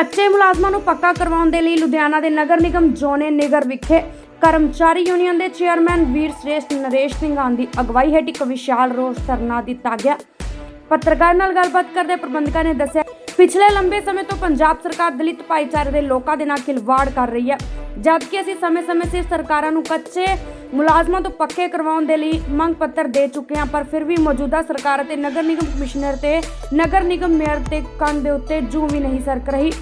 ਕੱਚੇ ਮੁਲਾਜ਼ਮਾਂ ਨੂੰ ਪੱਕਾ ਕਰਵਾਉਣ ਦੇ ਲਈ ਲੁਧਿਆਣਾ ਦੇ ਨਗਰ ਨਿਗਮ ਜੋਨੇ ਨਿਗਰ ਵਿਖੇ ਕਰਮਚਾਰੀ ਯੂਨੀਅਨ ਦੇ ਚੇਅਰਮੈਨ ਵੀਰ ਸ੍ਰੇਸ਼ਟ ਨਰੇਸ਼ ਸਿੰਘ ਦੀ ਅਗਵਾਈ ਹੇਠ ਇੱਕ ਵਿਸ਼ਾਲ ਰੋਸ ਧਰਨਾ ਦਿੱਤਾ ਗਿਆ। ਪੱਤਰਕਾਰ ਨਾਲ ਗੱਲਬਾਤ ਕਰਦੇ ਪ੍ਰਬੰਧਕਾਂ ਨੇ ਦੱਸਿਆ, ਪਿਛਲੇ ਲੰਬੇ ਸਮੇਂ ਤੋਂ ਪੰਜਾਬ ਸਰਕਾਰ ਦਲਿਤ ਭਾਈਚਾਰੇ ਦੇ ਲੋਕਾਂ ਦੇ ਨਾਲ ਖਿਲਵਾੜ ਕਰ ਰਹੀ ਹੈ। ਜਦਕਿ ਅਸੀਂ ਸਮੇਂ-ਸਮੇਂ ਸਿਰ ਸਰਕਾਰਾਂ ਨੂੰ ਕੱਚੇ ਮੁਲਾਜ਼ਮਾਂ ਤੋਂ ਪੱਕੇ ਕਰਵਾਉਣ ਦੇ ਲਈ ਮੰਗ ਪੱਤਰ ਦੇ ਚੁੱਕੇ ਹਾਂ, ਪਰ ਫਿਰ ਵੀ ਮੌਜੂਦਾ ਸਰਕਾਰ ਅਤੇ ਨਗਰ ਨਿਗਮ ਕਮਿਸ਼ਨਰ ਤੇ ਨਗਰ ਨਿਗਮ ਮੇਅਰ ਦੇ ਕੰਨ ਦੇ ਉੱਤੇ ਜੂ ਵੀ ਨਹੀਂ ਸਰਕ ਰਹੀ।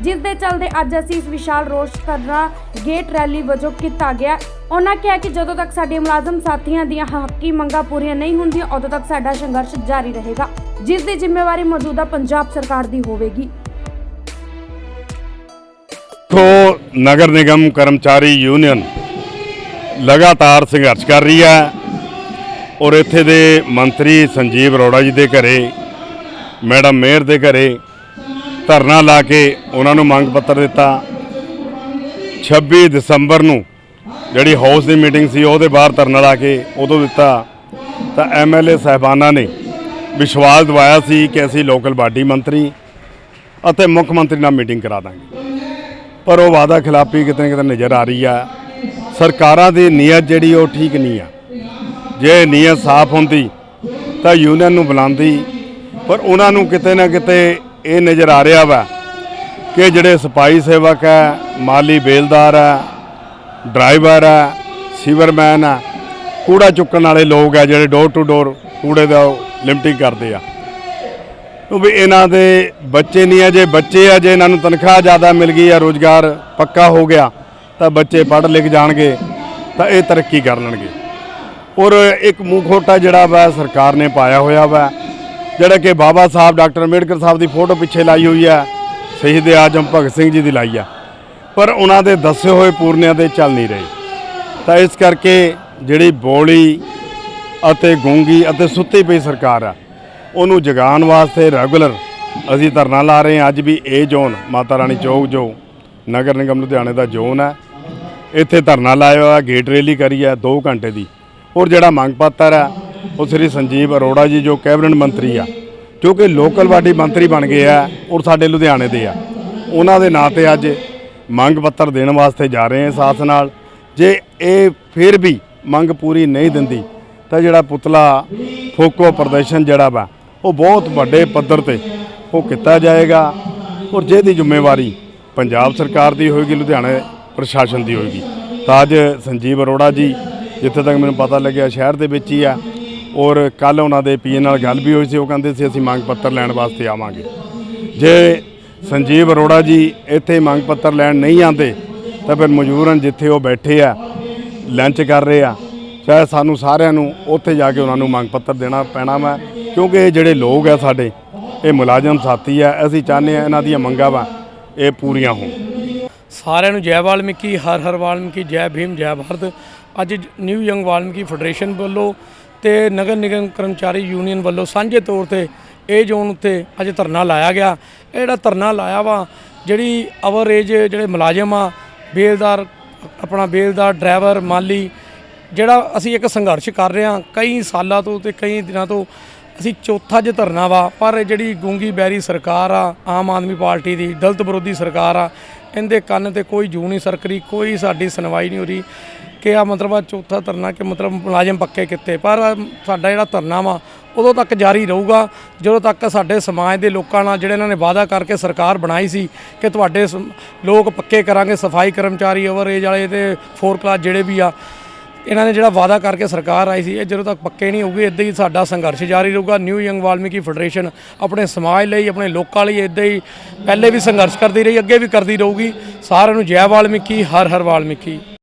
ਜਿਸ ਦੇ ਚੱਲਦੇ ਅੱਜ ਅਸੀਂ ਇਸ ਵਿਸ਼ਾਲ ਰੋਸ ਧਰਨਾ ਗੇਟ ਰੈਲੀ ਵਜੋਂ ਕੀਤਾ ਗਿਆ। ਉਹਨਾਂ ਕਿਹਾ ਕਿ ਜਦੋਂ ਤੱਕ ਸਾਡੇ ਮੁਲਾਜ਼ਮ ਸਾਥੀਆਂ ਦੀਆਂ ਹੱਕੀ ਮੰਗਾਂ ਪੂਰੀਆਂ ਨਹੀਂ ਹੁੰਦੀਆਂ, ਉਦੋਂ ਤੱਕ ਸਾਡਾ ਸੰਘਰਸ਼ ਜਾਰੀ ਰਹੇਗਾ। ਜਿਸ ਦੀ ਜ਼ਿੰਮੇਵਾਰੀ ਮੌਜੂਦਾ ਪੰਜਾਬ ਸਰਕਾਰ ਦੀ ਹੋਵੇਗੀ। ਤੋਂ ਨਗਰ ਨਿਗਮ ਕਰਮਚਾਰੀ ਯੂਨੀਅਨ ਲਗਾਤਾਰ ਸੰਘਰਸ਼ ਕਰ ਰਹੀ ਹੈ ਔਰ ਇੱਥੇ ਦੇ ਮੰਤਰੀ ਸੰਜੀਵ ਅਰੋੜਾ ਜੀ ਦੇ ਘਰੇ, ਮੈਡਮ ਮੇਅਰ ਦੇ ਘਰੇ ਧਰਨਾ ਲਾ ਕੇ ਉਹਨਾਂ ਨੂੰ ਮੰਗ ਪੱਤਰ ਦਿੱਤਾ। 26 ਦਸੰਬਰ ਨੂੰ ਜਿਹੜੀ ਹਾਊਸ ਦੀ ਮੀਟਿੰਗ ਸੀ, ਉਹਦੇ ਬਾਹਰ ਧਰਨਾ ਲਾ ਕੇ ਉਦੋਂ ਦਿੱਤਾ। ਤਾਂ ਐਮਐਲਏ ਸਾਹਿਬਾਨਾਂ ਨੇ ਵਿਸ਼ਵਾਸ ਦਿਵਾਇਆ ਸੀ ਕਿ ਅਸੀਂ ਲੋਕਲ ਬਾਡੀ ਮੰਤਰੀ ਅਤੇ ਮੁੱਖ ਮੰਤਰੀ ਨਾਲ ਮੀਟਿੰਗ ਕਰਾ ਦਾਂਗੇ। ਪਰ ਉਹ ਵਾਦਾ ਖਿਲਾਫੀ ਕਿਤੇ ਨਾ ਕਿਤੇ ਨਜ਼ਰ ਆ ਰਹੀ ਆ। ਸਰਕਾਰਾਂ ਦੀ ਨੀਅਤ ਜਿਹੜੀ ਉਹ ਠੀਕ ਨਹੀਂ ਆ। ਜੇ ਨੀਅਤ ਸਾਫ਼ ਹੁੰਦੀ ਤਾਂ ਯੂਨੀਅਨ ਨੂੰ ਬੁਲਾਉਂਦੀ, ਪਰ ਉਹਨਾਂ ਨੂੰ ਕਿਤੇ ਨਾ ਕਿਤੇ ਇਹ ਨਜ਼ਰ ਆ ਰਿਹਾ ਵਾ ਕਿ ਜਿਹੜੇ ਸਪਾਈ ਸੇਵਕ ਹੈ ਮਾਲੀ ਬੇਲਦਾਰ ਹੈ ਡਰਾਈਵਰ ਹੈ ਸੀਵਰਮੈਨ ਹੈ ਕੂੜਾ ਚੁੱਕਣ ਵਾਲੇ ਲੋਕ ਆ ਜਿਹੜੇ ਡੋਰ ਟੂ ਡੋਰ ਕੂੜੇ ਦਾ ਲਿਮਟਿੰਗ ਕਰਦੇ ਆ। ਵੀ ਇਹਨਾਂ ਦੇ ਬੱਚੇ ਨਹੀਂ ਆ, ਜੇ ਬੱਚੇ ਆ, ਜੇ ਇਹਨਾਂ ਨੂੰ ਤਨਖਾਹ ਜ਼ਿਆਦਾ ਮਿਲ ਗਈ ਆ, ਰੋਜ਼ਗਾਰ ਪੱਕਾ ਹੋ ਗਿਆ, ਤਾਂ ਬੱਚੇ ਪੜ੍ਹ ਲਿਖ ਜਾਣਗੇ, ਤਾਂ ਇਹ ਤਰੱਕੀ ਕਰ ਲੈਣਗੇ। ਔਰ ਇੱਕ ਮੂੰਹ ਖੋਟਾ ਜਿਹੜਾ ਵਾ, ਸਰਕਾਰ ਨੇ ਪਾਇਆ ਹੋਇਆ ਵਾ, ਜਿਹੜਾ ਕਿ ਬਾਬਾ ਸਾਹਿਬ, ਡਾਕਟਰ ਅੰਬੇਡਕਰ ਸਾਹਿਬ ਦੀ ਫੋਟੋ ਪਿੱਛੇ ਲਾਈ ਹੋਈ ਆ, ਸ਼ਹੀਦ ਆਜਮ ਭਗਤ ਸਿੰਘ ਜੀ ਦੀ ਲਾਈ ਆ। ਪਰ ਉਹਨਾਂ ਦੇ ਦੱਸੇ ਹੋਏ ਪੂਰਨਿਆਂ ਦੇ ਚੱਲ ਨਹੀਂ ਰਹੇ। ਤਾਂ ਇਸ ਕਰਕੇ ਜਿਹੜੀ ਬੋਲੀ ਅਤੇ ਗੂੰਗੀ ਅਤੇ ਸੁੱਤੀ ਪਈ ਸਰਕਾਰ ਆ ਉਹਨੂੰ ਜਗਾਉਣ ਵਾਸਤੇ ਰੈਗੂਲਰ ਅਸੀਂ ਧਰਨਾ ਲਾ ਰਹੇ ਹਾਂ। ਅੱਜ ਵੀ ਇਹ ਜ਼ੋਨ ਮਾਤਾ ਰਾਣੀ ਚੌਕ ਜੋ ਨਗਰ ਨਿਗਮ ਲੁਧਿਆਣੇ ਦਾ ਜ਼ੋਨ ਹੈ। ਇੱਥੇ ਧਰਨਾ ਲਾਇਆ ਹੋਇਆ, ਗੇਟ ਰੈਲੀ ਕਰੀ ਹੈ 2 ਘੰਟੇ ਦੀ। ਔਰ ਜਿਹੜਾ ਮੰਗ ਪੱਤਰ ਹੈ, ਉਹ ਸ੍ਰੀ ਸੰਜੀਵ ਅਰੋੜਾ ਜੀ ਜੋ ਕੈਬਨਿਟ ਮੰਤਰੀ ਆ ਜੋ ਕਿ ਲੋਕਲ ਬਾਡੀ ਮੰਤਰੀ ਬਣ ਗਏ ਆ ਔਰ ਸਾਡੇ ਲੁਧਿਆਣੇ ਦੇ ਆ। ਉਹਨਾਂ ਦੇ ਨਾਂ ਤੇ ਅੱਜ ਮੰਗ ਪੱਤਰ ਦੇਣ ਵਾਸਤੇ ਜਾ ਰਹੇ ਹਾਂ ਸਾਥ ਨਾਲ। ਜੇ ਇਹ ਫਿਰ ਵੀ ਮੰਗ ਪੂਰੀ ਨਹੀਂ ਦਿੰਦੀ, ਤਾਂ ਜਿਹੜਾ ਪੁਤਲਾ ਫੋਕੋ ਪ੍ਰਦਰਸ਼ਨ ਜਿਹੜਾ ਵਾ ਉਹ ਬਹੁਤ ਵੱਡੇ ਪੱਧਰ ਤੇ ਉਹ ਕੀਤਾ ਜਾਏਗਾ ਔਰ ਜਿਹਦੀ ਜ਼ਿੰਮੇਵਾਰੀ ਪੰਜਾਬ ਸਰਕਾਰ ਦੀ ਹੋਏਗੀ, ਲੁਧਿਆਣਾ ਪ੍ਰਸ਼ਾਸਨ ਦੀ ਹੋਏਗੀ। ਤਾਂ ਅੱਜ ਸੰਜੀਵ ਅਰੋੜਾ ਜੀ, ਜਿੱਥੇ ਤੱਕ ਮੈਨੂੰ ਪਤਾ ਲੱਗਿਆ, ਸ਼ਹਿਰ ਦੇ ਵਿੱਚ ਹੀ ਆ ਔਰ ਕੱਲ ਉਹਨਾਂ ਦੇ ਪੀਏ ਨਾਲ ਗੱਲ ਵੀ ਹੋਈ ਸੀ, ਉਹ ਕਹਿੰਦੇ ਸੀ, ਅਸੀਂ ਮੰਗ ਪੱਤਰ ਲੈਣ ਵਾਸਤੇ ਆਵਾਂਗੇ। ਜੇ ਸੰਜੀਵ ਅਰੋੜਾ ਜੀ ਇੱਥੇ ਮੰਗ ਪੱਤਰ ਲੈਣ ਨਹੀਂ ਆਉਂਦੇ, ਤਾਂ ਫਿਰ ਮਜਬੂਰਨ ਜਿੱਥੇ ਉਹ ਬੈਠੇ ਆ, ਲੰਚ ਕਰ ਰਹੇ ਆ। ਚਾਹੇ ਸਾਨੂੰ ਸਾਰਿਆਂ ਨੂੰ ਉੱਥੇ ਜਾ ਕੇ ਉਹਨਾਂ ਨੂੰ ਮੰਗ ਪੱਤਰ ਦੇਣਾ ਪੈਣਾ ਵਾ ਕਿਉਂਕਿ ਇਹ ਜਿਹੜੇ ਲੋਕ ਆ ਸਾਡੇ, ਇਹ ਮੁਲਾਜ਼ਮ ਸਾਥੀ ਆ, ਅਸੀਂ ਚਾਹੁੰਦੇ ਆ ਇਹਨਾਂ ਦੀਆਂ ਮੰਗਾਂ ਵਾ, ਇਹ ਪੂਰੀਆਂ ਹੋਣ। ਸਾਰਿਆਂ ਨੂੰ ਜੈ ਵਾਲਮੀਕੀ, ਹਰ ਹਰ ਵਾਲਮੀਕੀ, ਜੈ ਭੀਮ, ਜੈ ਭਾਰਤ। ਅੱਜ ਨਿਊ ਯੰਗ ਵਾਲਮੀਕੀ ਫੈਡਰੇਸ਼ਨ ਵੱਲੋਂ ਤੇ ਨਗਰ ਨਿਗਮ ਕਰਮਚਾਰੀ ਯੂਨੀਅਨ ਵੱਲੋਂ ਸਾਂਝੇ ਤੌਰ ਤੇ ਇਹ ਜ਼ੋਨ ਉੱਤੇ ਅੱਜ ਧਰਨਾ ਲਾਇਆ ਗਿਆ। ਇਹ ਜਿਹੜਾ ਧਰਨਾ ਲਾਇਆ ਵਾ, ਜਿਹੜੀ ਅਵਰ ਏਜ ਜਿਹੜੇ ਮੁਲਾਜ਼ਮ ਆ, ਬੇਲਦਾਰ, ਆਪਣਾ ਬੇਲਦਾਰ, ਡਰਾਈਵਰ, ਮਾਲੀ, ਜਿਹੜਾ ਅਸੀਂ ਇੱਕ ਸੰਘਰਸ਼ ਕਰ ਰਹੇ ਹਾਂ, ਕਈ ਸਾਲਾਂ ਤੋਂ ਤੇ ਕਈ ਦਿਨਾਂ ਤੋਂ ਅਸੀਂ ਚੌਥਾ ਜੇ ਧਰਨਾ ਵਾ, ਪਰ ਜਿਹੜੀ ਗੂੰਗੀ ਬੈਰੀ ਸਰਕਾਰ ਆ, ਆਮ ਆਦਮੀ ਪਾਰਟੀ ਦੀ, ਦਲਤ ਵਿਰੋਧੀ ਸਰਕਾਰ ਆ, ਇਹਦੇ ਕੰਨ ਤੇ ਕੋਈ ਜੂ ਨਹੀਂ ਸਰਕਰੀ ਕੋਈ ਸਾਡੀ ਸੁਣਵਾਈ ਨਹੀਂ ਹੋ ਰਹੀ ਕਿ ਆ ਮਤਲਬ ਆ ਚੌਥਾ ਧਰਨਾ ਕਿ ਮਤਲਬ ਮੁਲਾਜ਼ਮ ਪੱਕੇ ਕਿੱਥੇ ਪਰ ਸਾਡਾ ਜਿਹੜਾ ਧਰਨਾ ਵਾ, ਉਦੋਂ ਤੱਕ ਜਾਰੀ ਰਹੂਗਾ, ਜਦੋਂ ਤੱਕ ਸਾਡੇ ਸਮਾਜ ਦੇ ਲੋਕਾਂ ਨਾਲ ਜਿਹੜੇ ਇਹਨਾਂ ਨੇ ਵਾਅਦਾ ਕਰਕੇ ਸਰਕਾਰ ਬਣਾਈ ਸੀ ਕਿ ਤੁਹਾਡੇ ਸ- ਲੋਕ ਪੱਕੇ ਕਰਾਂਗੇ, ਸਫ਼ਾਈ ਕਰਮਚਾਰੀ ਓਵਰ ਏਜ ਵਾਲੇ ਤੇ ਫੋਰ ਕਲਾਸ ਜਿਹੜੇ ਵੀ ਆ ਇਹਨਾਂ ਨੇ ਜਿਹੜਾ ਵਾਅਦਾ ਕਰਕੇ ਸਰਕਾਰ ਆਈ ਸੀ, ਇਹ ਜਦੋਂ ਤੱਕ ਪੱਕੇ ਨਹੀਂ ਹੋਊਗੇ, ਇਦਾਂ ਹੀ ਸਾਡਾ ਸੰਘਰਸ਼ ਜਾਰੀ ਰਹੂਗਾ। ਨਿਊ ਯੰਗ ਵਾਲਮੀਕੀ ਫੈਡਰੇਸ਼ਨ ਆਪਣੇ ਸਮਾਜ ਲਈ, ਆਪਣੇ ਲੋਕਾਂ ਲਈ ਇਦਾਂ ਹੀ ਪਹਿਲੇ ਵੀ ਸੰਘਰਸ਼ ਕਰਦੀ ਰਹੀ, ਅੱਗੇ ਵੀ ਕਰਦੀ ਰਹੂਗੀ। ਸਾਰਿਆਂ ਨੂੰ ਜੈ ਵਾਲਮੀਕੀ, ਹਰ ਹਰ ਵਾਲਮੀਕੀ।